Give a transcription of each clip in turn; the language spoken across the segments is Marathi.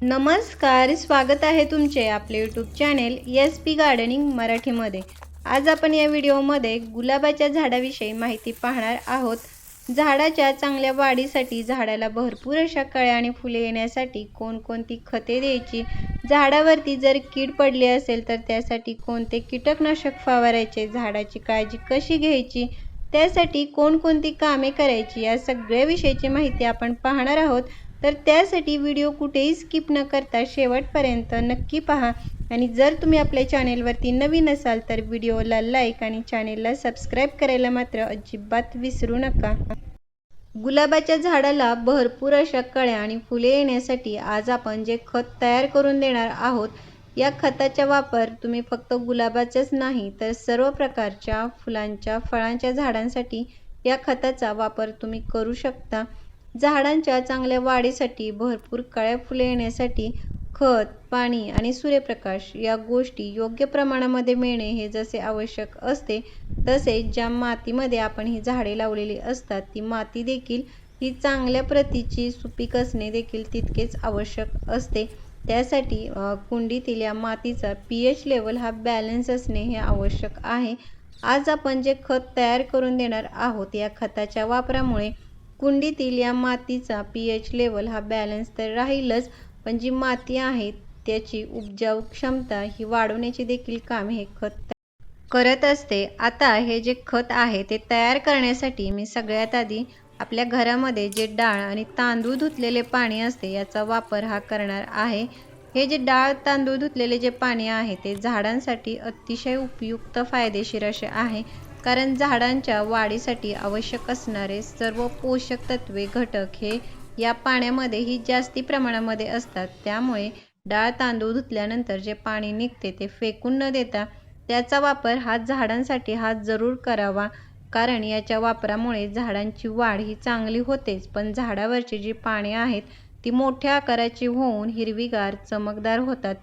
नमस्कार स्वागत आहे तुमचे आपले YouTube channel S P gardening मराठीमध्ये. आज आपण या व्हिडिओमध्ये गुलाबाच्या झाडाविषयी माहिती पाहणार आहोत. झाडाच्या चांगल्या वाढीसाठी झाडाला भरपूर अशा कळ्या आणि फुले येण्यासाठी कोणकोणती खते द्यायची? झाडावरती जर कीड पडली असेल तर त्यासाठी कोणते कीटकनाशक फवारायचे? झाडाची काळजी कशी घ्यायची? त्यासाठी कोणकोणती कामे करायची? या सगळ्या विषयीची माहिती आपण पाहणार आहोत. तर त्यासाठी व्हिडिओ कुठेही स्किप न करता शेवटपर्यंत नक्की पहा. आणि जर तुम्ही आपल्या चॅनेलवरती नवीन असाल तर व्हिडिओला लाईक आणि चॅनेलला सबस्क्राईब करायला मात्र अजिबात विसरू नका. गुलाबाच्या झाडाला भरपूर अशा कळ्या आणि फुले येण्यासाठी आज आपण जे खत तयार करून देणार आहोत या खताचा वापर तुम्ही फक्त गुलाबाचाच नाही तर सर्व प्रकारच्या फुलांच्या फळांच्या झाडांसाठी या खताचा वापर तुम्ही करू शकता. झाडांच्या चांगल्या वाढीसाठी भरपूर कळ्या फुले येण्यासाठी खत पाणी आणि सूर्यप्रकाश या गोष्टी योग्य प्रमाणामध्ये मिळणे हे जसे आवश्यक असते तसेच ज्या मातीमध्ये आपण ही झाडे लावलेली असतात ती माती देखील ही चांगल्या प्रतीची सुपीक असणे देखील तितकेच आवश्यक असते. त्यासाठी कुंडीतील या मातीचा पी एच लेवल हा बॅलन्स असणे हे आवश्यक आहे. आज आपण जे खत तयार करून देणार आहोत या खताच्या वापरामुळे कुंडीतील या मातीचा पी एच लेवल हा बॅलन्स तर राहीलच पण जी माती आहे त्याची उपजाऊ क्षमता ही वाढवण्याची देखील काम हे खत करत असते. आता हे जे खत आहे ते तयार करण्यासाठी मी सगळ्यात आधी आपल्या घरामध्ये जे डाळ आणि तांदूळ धुतलेले पाणी असते याचा वापर हा करणार आहे. हे जे डाळ तांदूळ धुतलेले जे पाणी आहे ते झाडांसाठी अतिशय उपयुक्त फायदेशीर असे आहे. कारण झाडांच्या वाढीसाठी आवश्यक असणारे सर्व पोषक तत्वे घटक हे या पाण्यामध्येही जास्ती प्रमाणामध्ये असतात. त्यामुळे डाळ तांदूळ धुतल्यानंतर जे पाणी निघते ते फेकून न देता त्याचा वापर हा झाडांसाठी हा जरूर करावा. कारण याच्या वापरामुळे झाडांची वाढ ही चांगली होतेच. पण झाडावरची जी पाने आहेत ती मोठ्या आकाराची होऊन हिरवीगार चमकदार होतात.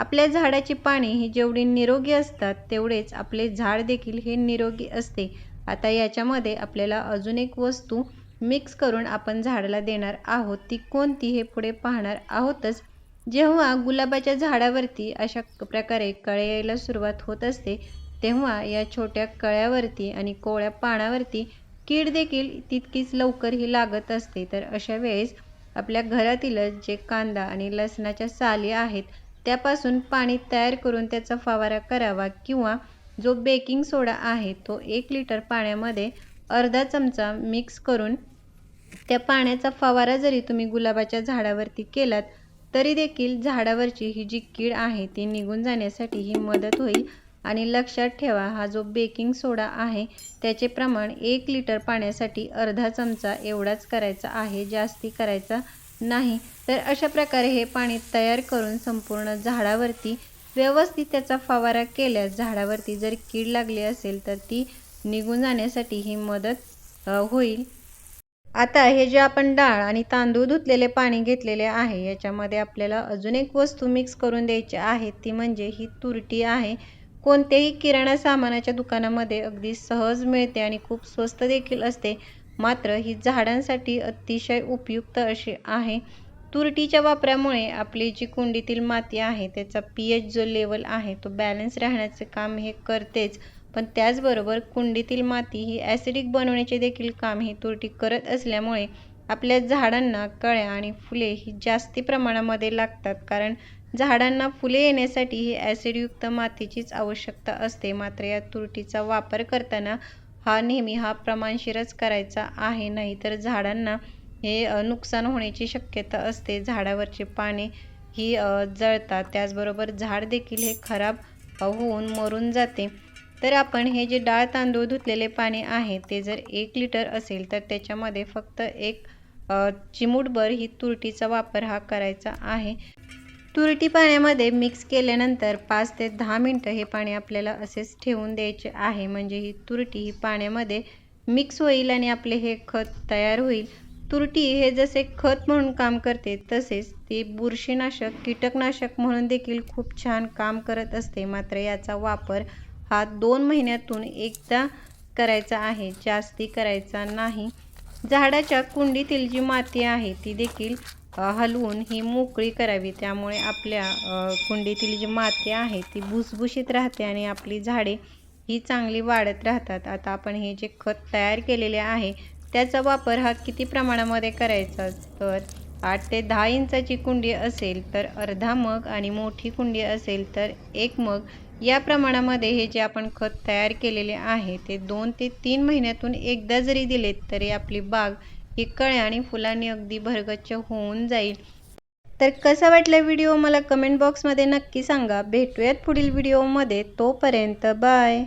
आपल्या झाडाची पाने ही जेवढी निरोगी असतात तेवढेच आपले झाड देखील हे निरोगी असते. आता याच्यामध्ये आपल्याला अजून एक वस्तू मिक्स करून आपण झाडाला देणार आहोत. ती कोणती हे पुढे पाहणार आहोतच. जेव्हा गुलाबाच्या झाडावरती अशा प्रकारे कळे यायला सुरुवात होत असते तेव्हा या छोट्या कळ्यावरती आणि कोवळ्या पानावरती कीड देखील तितकीच लवकर ही लागत असते. तर अशा वेळेस आपल्या घरातीलच जे कांदा आणि लसणाच्या साली आहेत त्यापासून पाणी तयार करून त्याचा फवारा करावा किंवा जो बेकिंग सोडा आहे तो एक लिटर पाण्यामध्ये अर्धा चमचा मिक्स करून त्या पाण्याचा फवारा जरी तुम्ही गुलाबाच्या झाडावरती केलात तरी देखील झाडावरची ही जी कीड आहे ती निघून जाण्यासाठी ही मदत होईल. आणि लक्षात ठेवा हा जो बेकिंग सोडा आहे त्याचे प्रमाण एक लिटर पाण्यासाठी अर्धा चमचा एवढाच करायचा आहे जास्ती करायचा नाही तर अशा प्रकारे हे पाणी तयार करून संपूर्ण झाडावरती व्यवस्थित त्याचा फवारा केल्यास झाडावरती जर कीड लागली असेल तर ती निघून जाण्यासाठी ही मदत होईल. आता हे जे आपण डाळ आणि तांदूळ धुतलेले पाणी घेतलेले आहे याच्यामध्ये आपल्याला अजून एक वस्तू मिक्स करून द्यायची आहे ती म्हणजे ही तुरटी आहे. कोणत्याही किराणा सामानाच्या दुकानामध्ये अगदी सहज मिळते आणि खूप स्वस्त देखील असते. मात्र ही झाडांसाठी अतिशय उपयुक्त अशी आहे. तुरटीच्या वापरामुळे आपली जी कुंडीतील माती आहे त्याचा पी एच जो लेवल आहे तो बॅलन्स राहण्याचे काम हे करतेच. पण त्याचबरोबर कुंडीतील माती ही ॲसिडिक बनवण्याचे देखील काम ही तुरटी करत असल्यामुळे आपल्या झाडांना कळ्या आणि फुले ही जास्ती प्रमाणामध्ये लागतात. कारण झाडांना फुले येण्यासाठी ही ॲसिडयुक्त मातीचीच आवश्यकता असते. मात्र या तुरटीचा वापर करताना हा नेहमी हा प्रमाणशीरच करायचा आहे. नाही तर झाडांना हे नुकसान होण्याची शक्यता असते. झाडावरचे पाने ही जळतात. त्याचबरोबर झाड देखील हे खराब होऊन मरून जाते. तर आपण हे जे डाळ तांदूळ धुतलेले पाणी आहे ते जर एक लिटर असेल तर त्याच्यामध्ये फक्त एक चिमूटभर ही तुरटीचा वापर हा करायचा आहे. तुरटी पाण्यामध्ये मिक्स केल्यानंतर पाच ते दहा मिनटं हे पाणी आपल्याला असेच ठेवून द्यायचे आहे. म्हणजे ही तुरटी ही पाण्यामध्ये मिक्स होईल आणि आपले हे खत तयार होईल. तुरटी हे जसे खत म्हणून काम करते तसेच ती बुरशीनाशक कीटकनाशक म्हणून देखील खूप छान काम करत असते. मात्र याचा वापर हा दोन महिन्यातून एकदा करायचा आहे. जास्ती करायचा नाही. झाडाच्या कुंडीतील जी माती आहे ती देखील हलवून ही मोकळी करावी. त्यामुळे आपल्या कुंडीतील जी माती आहे ती भुसभुशीत राहते आणि आपली झाडे ही चांगली वाढत राहतात. आता आपण हे जे खत तयार केलेले आहे त्याचा वापर हा किती प्रमाणामध्ये करायचा? तर आठ ते दहा इंचाची कुंडी असेल तर अर्धा मग आणि मोठी कुंडी असेल तर एक मग. या प्रमाणामध्ये हे जे आपण खत तयार केलेले आहे ते दोन ते तीन महिन्यातून एकदा जरी दिलेत तरी आपली बाग ही कळे आणि फुलांनी अगदी भरगच्च होऊन जाईल. तर कसा वाटला व्हिडिओ? मला कमेंट बॉक्समध्ये नक्की सांगा. भेटूयात पुढील व्हिडिओमध्ये तोपर्यंत बाय.